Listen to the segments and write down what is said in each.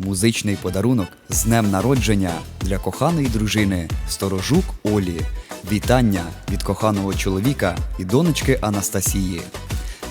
Музичний подарунок з днем народження для коханої дружини Сторожук Олі. Вітання від коханого чоловіка і донечки Анастасії.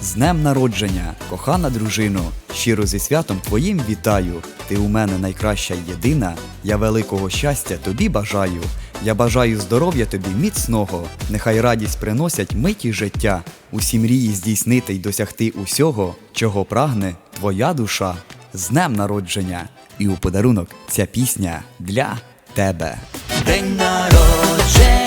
З днем народження, кохана дружино, щиро зі святом твоїм вітаю. Ти у мене найкраща єдина. Я великого щастя тобі бажаю. Я бажаю здоров'я тобі міцного. Нехай радість приносять миті життя. Усі мрії здійснити й досягти усього, чого прагне твоя душа. З днем народження! І у подарунок ця пісня для тебе. День народження,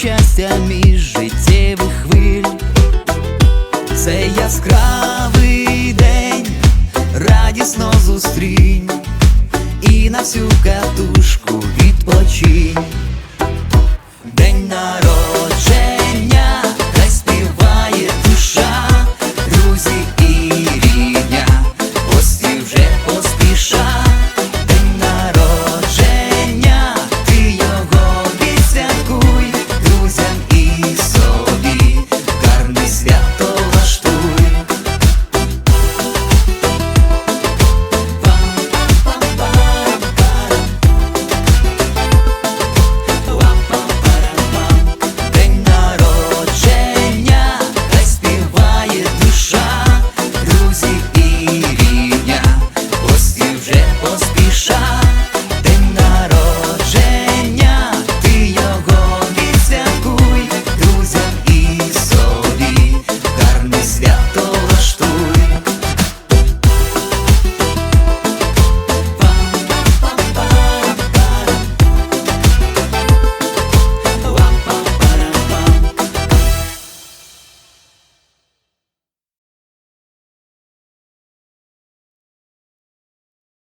щастя між життєвих хвиль. Це яскравий день, радісно зустрінь